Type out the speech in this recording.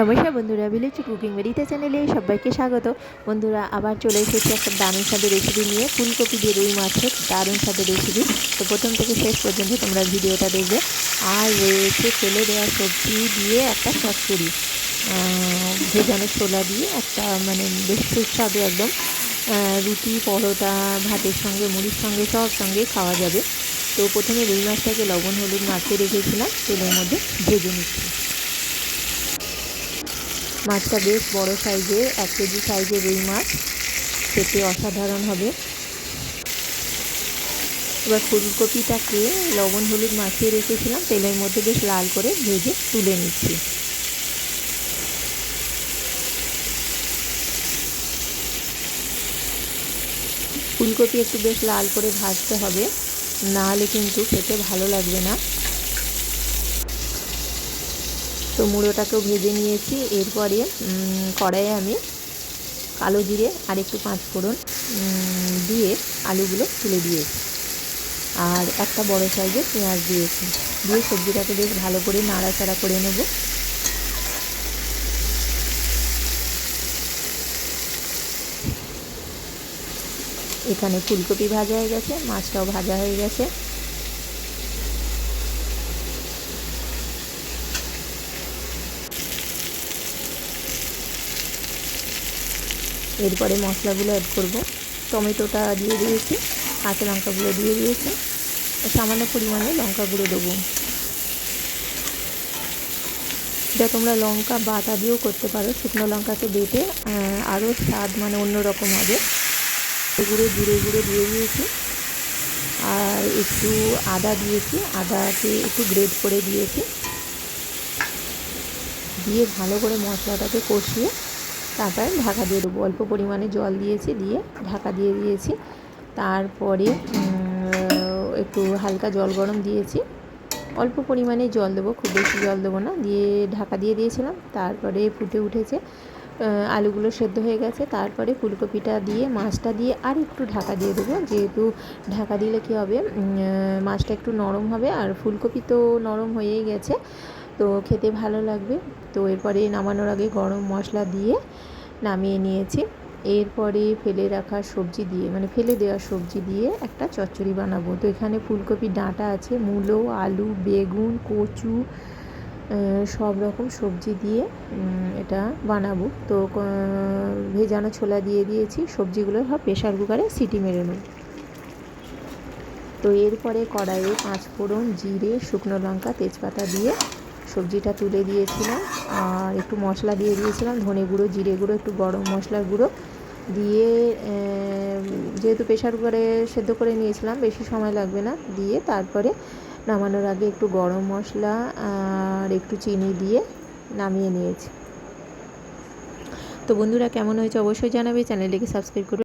নমস্কার বন্ধুরা village cooking মেরিতে চ্যানেলে সবাইকে স্বাগত। বন্ধুরা, আবার চলে এসেছি একটা দারুণ স্বাদের রেসিপি নিয়ে। ফুলকপি দিয়ে রুই মাছের দারুণ স্বাদের রেসিপি তো প্রথম থেকে শেষ পর্যন্ত তোমরা ভিডিওটা দেখবে। আর রয়েছে ফেলে দেওয়া সবজি দিয়ে একটা চচ্চড়ি ভেজানো ছোলা দিয়ে একটা মানে বেশ সুস্বাদু একদম রুটি, পরোটা, ভাতের সঙ্গে, মুড়ির সঙ্গে, সব সঙ্গে খাওয়া যাবে। তো প্রথমে রুই মাছটাকে লবণ, হলুদ মাখিয়ে রেখেছিলাম, তেলের মধ্যে ভেজে নিচ্ছি। মাছটা বেশ বড় সাইজের, এক কেজি সাইজের রুই মাছ। খেতে অসাধারণ হবে। এবার ফুলকপিটাকে লবণ হলুদ মাখিয়ে রেখেছিলাম, তেলের মধ্যে বেশ লাল করে ভেজে তুলে নিচ্ছি। ফুলকপি একটু বেশ লাল করে ভাজতে হবে, না হলে কিন্তু খেতে ভালো লাগবে না। তো মুড়োটাকেও ভেজে নিয়েছি। এরপরে কড়াইয়ে আমি কালো জিরে আর একটু পাঁচ ফোড়ন দিয়ে আলুগুলো তুলে দিয়েছি। আর একটা বড় সাইজের পেঁয়াজ দিয়েছি। দিয়ে সবজিটাকে বেশ ভালো করে নাড়াচাড়া করে নেব। এখানে ফুলকপি ভাজা হয়ে গেছে, মাছটাও ভাজা হয়ে গেছে। এরপরে মশলাগুলো অ্যাড করব। টমেটোটা দিয়ে দিয়েছি, কাঁচা লঙ্কাগুলো দিয়ে দিয়েছি। সামান্য পরিমাণে লঙ্কা গুঁড়ো দেবো। এটা তোমরা লঙ্কা বাটা দিয়েও করতে পারো, শুকনো লঙ্কাকে বেটে আরও স্বাদ মানে অন্যরকম হবে। গুঁড়ো জিরে গুঁড়ো দিয়ে দিয়েছি। আর একটু আদা দিয়েছি, আদাকে একটু গ্রেড করে দিয়েছি। দিয়ে ভালো করে মশলাটাকে কষিয়ে তারপরে ঢাকা দিয়ে দেবো। অল্প পরিমাণে জল দিয়েছি, দিয়ে ঢাকা দিয়ে দিয়েছি। তারপরে একটু হালকা জল গরম দিয়েছি। অল্প পরিমাণে জল দেবো, খুব বেশি জল দেবো না। দিয়ে ঢাকা দিয়ে দিয়েছিলাম, তারপরে ফুটে উঠেছে। আলুগুলো সেদ্ধ হয়ে গেছে। তারপরে ফুলকপিটা দিয়ে, মাছটা দিয়ে আর একটু ঢাকা দিয়ে দেবো। যেহেতু ঢাকা দিলে কী হবে? মাছটা একটু নরম হবে। আর ফুলকপি তো নরম হয়েই গেছে। তো খেতে ভালো লাগবে। তো এরপরে নামানোর আগে গরম মশলা দিয়ে নামিয়ে নিয়েছি। এরপরে ফেলে রাখা সবজি দিয়ে মানে ফেলে দেওয়া সবজি দিয়ে একটা চচ্চড়ি বানাবো। তো এখানে ফুলকপির ডাঁটা আছে, মূলো, আলু, বেগুন, কচু সব রকম সবজি দিয়ে এটা বানাবো। তো ভেজানো ছোলা দিয়ে দিয়েছি, সবজিগুলো সব প্রেশার কুকারে সিটি মেরে নেব। তো এরপরে কড়াইয়ে পাঁচ ফোড়ন জিরে, শুকনো লঙ্কা, তেজপাতা দিয়ে সবজিটা তুলে দিয়েছিলাম, আর একটু মশলা দিয়ে দিয়েছিলাম, ধনে গুঁড়ো, জিরে গুঁড়ো, একটু গরম মশলার গুঁড়ো দিয়ে যেহেতু প্রেশার কুকারে সেদ্ধ করে নিয়েছিলাম, বেশি সময় লাগবে না, দিয়ে তারপরে নামানোর আগে একটু গরম মশলা আর একটু চিনি দিয়ে নামিয়ে নিয়েছি। তো বন্ধুরা, কেমন হয়েছে অবশ্যই জানাবে, চ্যানেলটিকে সাবস্ক্রাইব করবে।